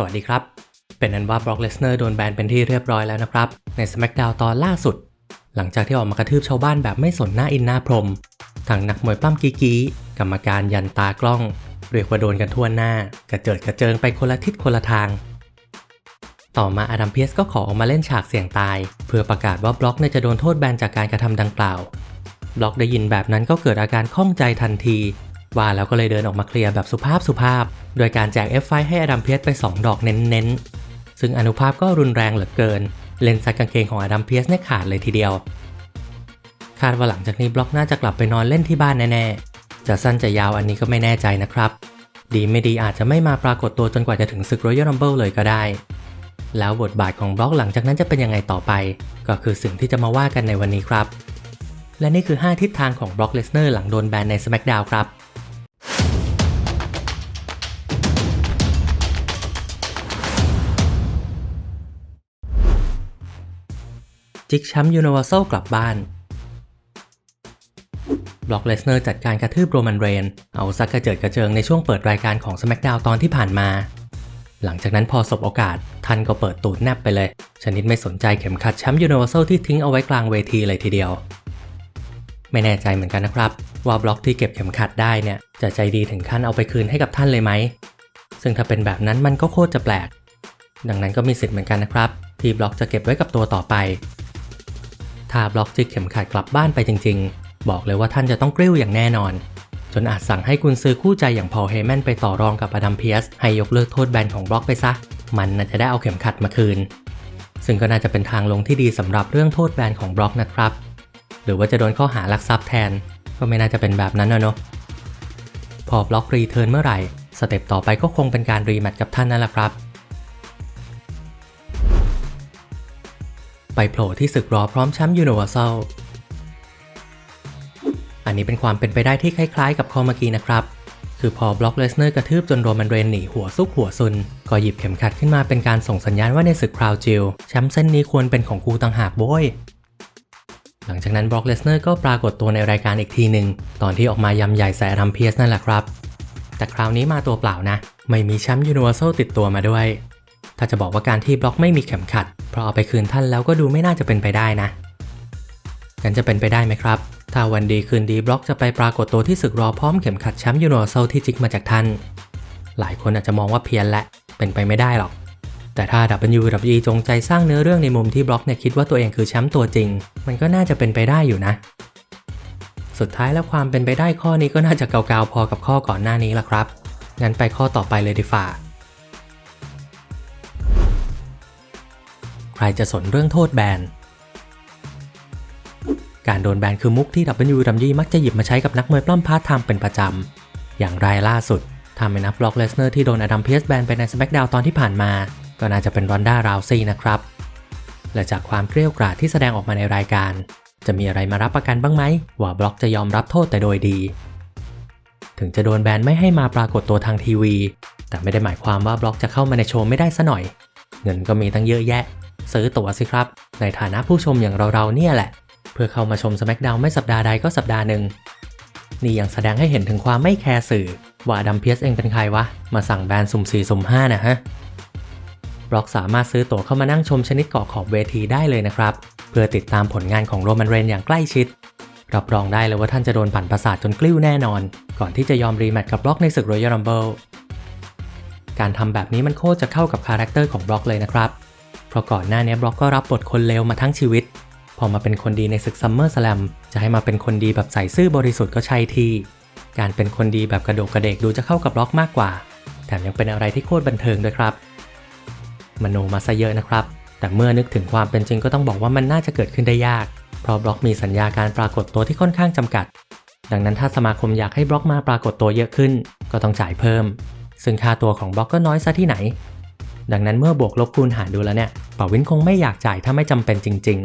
สวัสดีครับ เป็นนั้นว่าบล็อกเลสเนอร์โดนแบนเป็นที่เรียบร้อยแล้วนะครับ ใน SmackDown ตอนล่าสุด หลังจากที่ออกมากระทืบชาวบ้านแบบไม่สนหน้าอินหน้าพรมทางนักมวยปล้ำกีกีกรรมการยันตากล้อง เรียกว่าโดนกันทั่วหน้า กระเจิดกระเจิงไปคนละทิศคนละทาง ต่อมาอดัมเพียสก็ขอออกมาเล่นฉากเสี่ยงตาย เพื่อประกาศว่าบล็อกเนี่ยจะโดนโทษแบนจากการกระทำดังกล่าวบล็อกได้ยินแบบนั้นก็เกิดอาการข้องใจทันที ว่าแล้วก็เลยเดินออกมาเคลียร์แบบสุภาพสุภาพ โดยการแจก F5 ให้อดัมเพียสไป 2 ดอกเน้นๆ ซึ่งอนุภาพก็รุนแรงเหลือเกิน เลนซักกางเกงของอดัมเพียสเนี่ยขาดเลยทีเดียว คาดว่าหลังจากนี้บล็อกน่าจะกลับไปนอนเล่นที่บ้านแน่ๆ จะสั้นจะยาวอันนี้ก็ไม่แน่ใจนะครับ ดีไม่ดีอาจจะไม่มาปรากฏตัวจนกว่าจะถึงศึก Royal Rumble เลยก็ได้ แล้วบทบาทของบล็อกหลังจากนั้นจะเป็นยังไงต่อไป ก็คือสิ่งที่จะมาว่ากันในวันนี้ครับ และนี่คือ 5 ทิศทางของบล็อกเลสเนอร์หลังโดนแบนใน SmackDown ครับ จิกแชมป์ยูนิเวอร์แซลกลับบ้านบล็อกเลสเนอร์จัดการกระทืบโรมันเรน เอาซักกระเจิดกระเจิงในช่วงเปิดรายการของ SmackDown ตอนที่ผ่านมา หลังจากนั้นพอสบโอกาสท่านก็เปิดตูดแนบไปเลย ชนิดไม่สนใจเข็มขัดแชมป์ยูนิเวอร์แซลที่ทิ้งเอาไว้กลางเวทีเลยทีเดียว ไม่แน่ใจเหมือนกันนะครับ ว่าบล็อกที่เก็บเข็มขัดได้เนี่ยจะใจดีถึงขั้นเอาไปคืนให้กับท่านเลยไหม ซึ่งถ้าเป็นแบบนั้นมันก็โคตรจะแปลก ดังนั้นก็มีสิทธิ์เหมือนกันนะครับ ที่บล็อกจะเก็บไว้กับตัวต่อไป ถ้าบล็อกจิกเข็มขัดกลับบ้านไปจริง ๆ บอกเลยว่าท่านจะต้องกริ้วอย่างแน่นอน จนอาจสั่งให้กุนซือคู่ใจอย่างพอเฮแมนไปต่อรองกับอดัมเพียสให้ยกเลิกโทษแบนของบล็อกไปซะ มันน่าจะได้เอาเข็มขัดมาคืน ซึ่งก็น่าจะเป็นทางลงที่ดีสำหรับเรื่องโทษแบนของบล็อกนะครับ หรือว่าจะโดนข้อหารักทรัพย์แทน ก็ไม่น่าจะเป็นแบบนั้นนะเนาะพอบล็อกรีเทิร์นเมื่อไหร่สเต็ปต่อไปก็คงเป็นการรีแมตช์กับท่านนั่นแหละครับ ไปโผล่ที่ศึกรอพร้อมแชมป์ยูนิเวอร์แซลอันนี้เป็นความเป็นไปได้ที่คล้ายๆ กับข้อเมื่อกี้นะครับ คือพอบล็อกเลสเนอร์กระทืบจนโรมันเรนหนีหัวซุกหัวซุน ก็หยิบเข็มขัดขึ้นมาเป็นการส่งสัญญาณว่าในศึกคราวจิลแชมป์เส้นนี้ควรเป็นของกูต่างหากโว้ยหลังจากนั้นบล็อกเลสเนอร์ก็ปรากฏตัวในรายการอีกทีหนึ่งตอนที่ออกมายำใหญ่ใส่รัมเพียสนั่นแหละครับ แต่คราวนี้มาตัวเปล่านะ ไม่มีแชมป์ยูนิเวอร์แซลติดตัวมาด้วย ถ้าจะบอกว่าการที่บล็อกไม่มีเข็มขัดเพราะเอาไปคืนท่านแล้วก็ดูไม่น่าจะเป็นไปได้นะกันจะเป็นไปได้ไหมครับ ถ้าวันดีคืนดีบล็อกจะไปปรากฏตัวที่ศึกรอพร้อมเข็มขัดแชมป์ยูนิเวอร์แซลที่จิกมาจากท่าน หลายคนอาจจะมองว่าเพี้ยนและเป็นไปไม่ได้หรอก แต่ถ้า WWE จงใจสร้างเนื้อเรื่องในมุมที่บล็อกเนี่ยคิดว่าตัวเองคือแชมป์ตัวจริง มันก็น่าจะเป็นไปได้อยู่นะ สุดท้ายแล้วความเป็นไปได้ข้อนี้ก็น่าจะเกาๆพอกับข้อก่อนหน้านี้ละครับ งั้นไปข้อต่อไปเลยดีฝ่า ใครจะสนเรื่องโทษแบน การโดนแบนคือมุกที่ WWE มักจะหยิบมาใช้กับนักมวยปล้ำพาร์ทไทม์เป็นประจำ อย่างรายล่าสุดถ้าไม่นับบล็อกเลสเนอร์ที่โดนอดัมเพียสแบนไปใน SmackDown ตอนที่ผ่านมา ก็น่าจะเป็นรอนด้าราวซี่นะครับ และจากความเกรี้ยวกราดที่แสดงออกมาในรายการ จะมีอะไรมารับประกันบ้างไหมว่าบล็อกจะยอมรับโทษแต่โดยดี ถึงจะโดนแบนไม่ให้มาปรากฏตัวทางทีวี แต่ไม่ได้หมายความว่าบล็อกจะเข้ามาในโชว์ไม่ได้ซะหน่อย เงินก็มีตั้งเยอะแยะ ซื้อตั๋วสิครับ ในฐานะผู้ชมอย่างเราๆเนี่ยแหละ เพื่อเข้ามาชม SmackDown ไม่สัปดาห์ใดก็สัปดาห์หนึ่งนี่ยังแสดงให้เห็นถึงความไม่แคร์สื่อ ว่าดัมเพียสเองเป็นใครวะ มาสั่งแบนสุ่ม4สุ่ม5นะฮะบล็อกสามารถซื้อตั๋วเข้ามานั่งชมชนิดเกาะขอบเวทีได้เลยนะครับ เพื่อติดตามผลงานของโรมันเรนอย่างใกล้ชิด รับรองได้เลยว่าท่านจะโดนปั่นประสาทจนกลิ้วแน่นอน ก่อนที่จะยอมรีแมตช์กับบล็อกในศึก Royal Rumble การทำแบบนี้มันโคตรจะเข้ากับคาแรคเตอร์ของบล็อกเลยนะครับ ราะก่อนหน้านี้บล็อกก็รับบทคนเลวมาทั้งชีวิต พอมาเป็นคนดีในศึกซัมเมอร์ส a ลมจะให้มาเป็นคนดีแบบใส่ซื่อบริสุทธิ์ก็ใช่ที่ การเป็นคนดีแบบกระโดกกระเดกดูจะเข้ากับบล็อกมากกว่า แถมยังเป็นอะไรที่โคตรบันเทิงด้วยครับ มโนมาซะเยอะนะครับ แต่เมื่อนึกถึงความเป็นจริงก็ต้องบอกว่ามันน่าจะเกิดขึ้นได้ยาก เพราะบล็อกมีสัญญาการปรากฏตัวที่ค่อนข้างจำกัด ดังนั้นถ้าสมาคมอยากให้บล็อกมาปรากฏตัวเยอะขึ้น ก็ต้องจ่ายเพิ่ม ซึ่งค่าตัวของบล็อกก็น้อยซะที่ไหน ดังนั้นเมื่อบวกลบคูณหารดูแล้วเนี่ยป่าวินคงไม่อยากจ่ายถ้าไม่จำเป็นจริง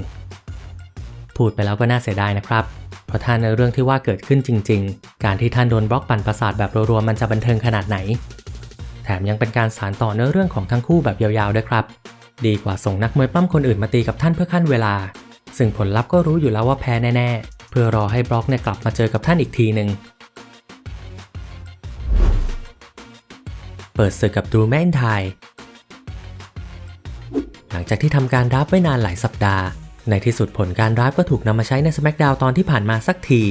ๆ พูดไปแล้วก็น่าเสียดายนะครับ เพราะถ้าในเรื่องที่ว่าเกิดขึ้นจริง ๆ การที่ท่านโดนบล็อกปั่นประสาทแบบรัวๆมันจะบันเทิงขนาดไหน แถมยังเป็นการสานต่อเนื้อเรื่องของทั้งคู่แบบยาวๆด้วยครับ ดีกว่าส่งนักมวยปล้ำคนอื่นมาตีกับท่านเพื่อขั้นเวลา ซึ่งผลลัพธ์ก็รู้อยู่แล้วว่าแพ้แน่ๆ เพื่อรอให้บล็อกเนี่ยกลับมาเจอกับท่านอีกทีหนึ่งเปิดศึกกับดูแมนไทย หลังจากที่ทำการดราฟไว้นานหลายสัปดาห์ ในที่สุดผลการดราฟก็ถูกนำมาใช้ใน SmackDown ตอนที่ผ่านมาสักที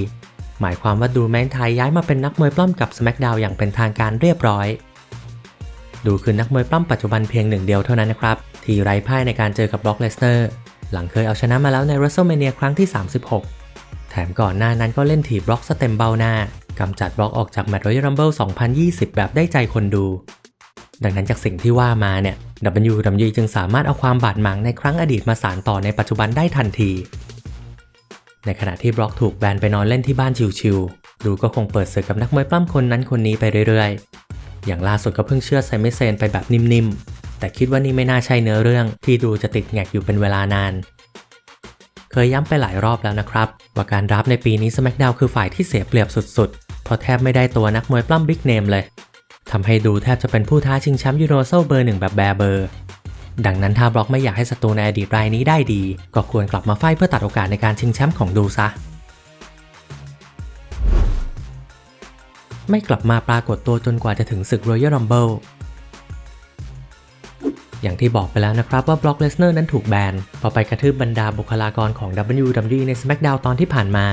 หมายความว่าดูแมนไทยย้ายมาเป็นนักมวยปล้ำกับ SmackDown อย่างเป็นทางการเรียบร้อย ดูคือนักมวยปล้ำปัจจุบันเพียงหนึ่งเดียวเท่านั้นนะครับ ที่ไร้พ่ายในการเจอกับบล็อกเลสเนอร์หลังเคยเอาชนะมาแล้วใน WrestleMania ครั้งที่ 36 แถมก่อนหน้านั้นก็เล่นถีบบล็อกสเต็มเบ้าหน้ากำจัดบล็อกออกจากแมตต์รอยัลรัมเบิล2020 แบบได้ใจคนดู ดังนั้นจากสิ่งที่ว่ามาเนี่ย WWE จึงสามารถเอาความบาดหมางในครั้งอดีตมาสานต่อในปัจจุบันได้ทันที ในขณะที่บล็อกถูกแบนไปนอนเล่นที่บ้านชิวๆดูก็คงเปิดศึกกับนักมวยปล้ำคนนั้นคนนี้ไปเรื่อยๆ อย่างล่าสุดก็เพิ่งเชื่อไซมิเซนไปแบบนิ่มๆ แต่คิดว่านี่ไม่น่าใช่เนื้อเรื่องที่ดูจะติดแงกอยู่เป็นเวลานาน เคยย้ำไปหลายรอบแล้วนะครับ ว่าการรับในปีนี้ SmackDown คือฝ่ายที่เสียเปรียบสุดๆเพราะแทบไม่ได้ตัวนักมวยปล้ำบิ๊กเนมเลย ทำให้ดูแทบจะเป็นผู้ท้าชิงแชมป์ยูโรโซเบอร์หนึ่งแบบแบร์เบอร์ ดังนั้นถ้าบล็อกไม่อยากให้ศัตรูในอดีตรายนี้ได้ดี ก็ควรกลับมาไฟเพื่อตัดโอกาสในการชิงแชมป์ของดูซะ ไม่กลับมาปรากฏตัวจนกว่าจะถึงศึก Royal Rumble อย่างที่บอกไปแล้วนะครับว่าบล็อกเลสเนอร์นั้นถูกแบนพอไปกระทืบบรรดาบุคลากรของ WWE ใน SmackDown ตอนที่ผ่านมา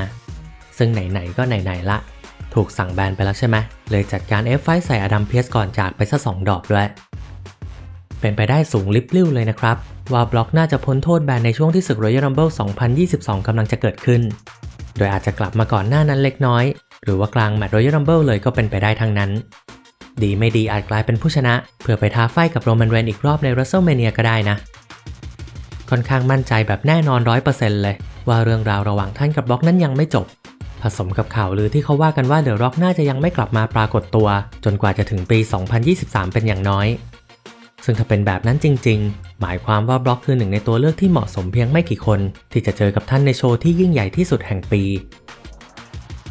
ซึ่งไหน ๆ ก็ไหน ๆ ละ ถูกสั่งแบนไปแล้วใช่ไหมเลยจัดการ F ไฟใส่อดัมเพียสก่อนจากไปซะสองดอกด้วย เป็นไปได้สูงลิบลิ่วเลยนะครับ ว่าบล็อกน่าจะพ้นโทษแบนในช่วงที่ศึก Royal Rumble 2022 กำลังจะเกิดขึ้น โดยอาจจะกลับมาก่อนหน้านั้นเล็กน้อย หรือว่ากลางแมตช์ Royal Rumble เลยก็เป็นไปได้ทั้งนั้น ดีไม่ดีอาจกลายเป็นผู้ชนะ เพื่อไปท้าไฟกับโรมันเรนอีกรอบใน WrestleMania ก็ได้นะค่อนข้างมั่นใจแบบแน่นอน 100%เลย ว่าเรื่องราวระหว่างท่านกับบล็อกนั้นยังไม่จบ ผสมกับข่าวลือที่เขาว่ากันว่าเดอะร็อกน่าจะยังไม่กลับมาปรากฏตัว จนกว่าจะถึงปี 2023 เป็นอย่างน้อย ซึ่งถ้าเป็นแบบนั้นจริง ๆ หมายความว่าบล็อกคือหนึ่งในตัวเลือกที่เหมาะสมเพียงไม่กี่คน ที่จะเจอกับท่านในโชว์ที่ยิ่งใหญ่ที่สุดแห่งปี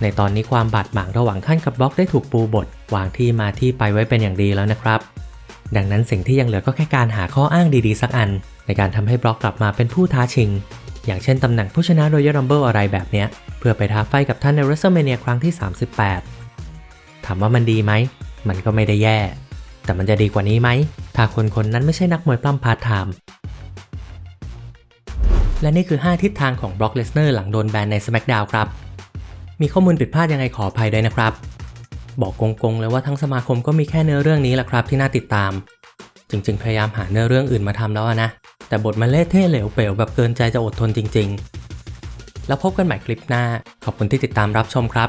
ในตอนนี้ความบาดหมางระหว่างท่านกับบล็อกได้ถูกปูบท วางที่มาที่ไปไว้เป็นอย่างดีแล้วนะครับ ดังนั้นสิ่งที่ยังเหลือก็แค่การหาข้ออ้างดีๆ สักอัน ในการทำให้บล็อกกลับมาเป็นผู้ท้าชิง อย่างเช่นตำแหน่งผู้ชนะ Royal Rumble อะไรแบบเนี้ย เพื่อไปท้าไฟกับท่านใน WrestleMania ครั้งที่ 38 ถามว่ามันดีไหม มันก็ไม่ได้แย่ แต่มันจะดีกว่านี้ไหม ถ้าคนคนนั้นไม่ใช่นักมวยปล้ำพาร์ทไทม์และนี่คือ 5 ทิศทางของบล็อกเลสเนอร์หลังโดนแบนใน SmackDown ครับ มีข้อมูลผิดพลาดยังไงขออภัยด้วยนะครับ บอกกงๆเลยว่าทั้งสมาคมก็มีแค่เนื้อเรื่องนี้แหละครับที่น่าติดตาม จริงๆ พยายามหาเนื้อเรื่องอื่นมาทำแล้วนะ แต่บทมันเละเทะเหลวเป๋วแบบเกินใจจะอดทนจริง ๆ แล้วพบกันใหม่คลิปหน้า ขอบคุณที่ติดตามรับชมครับ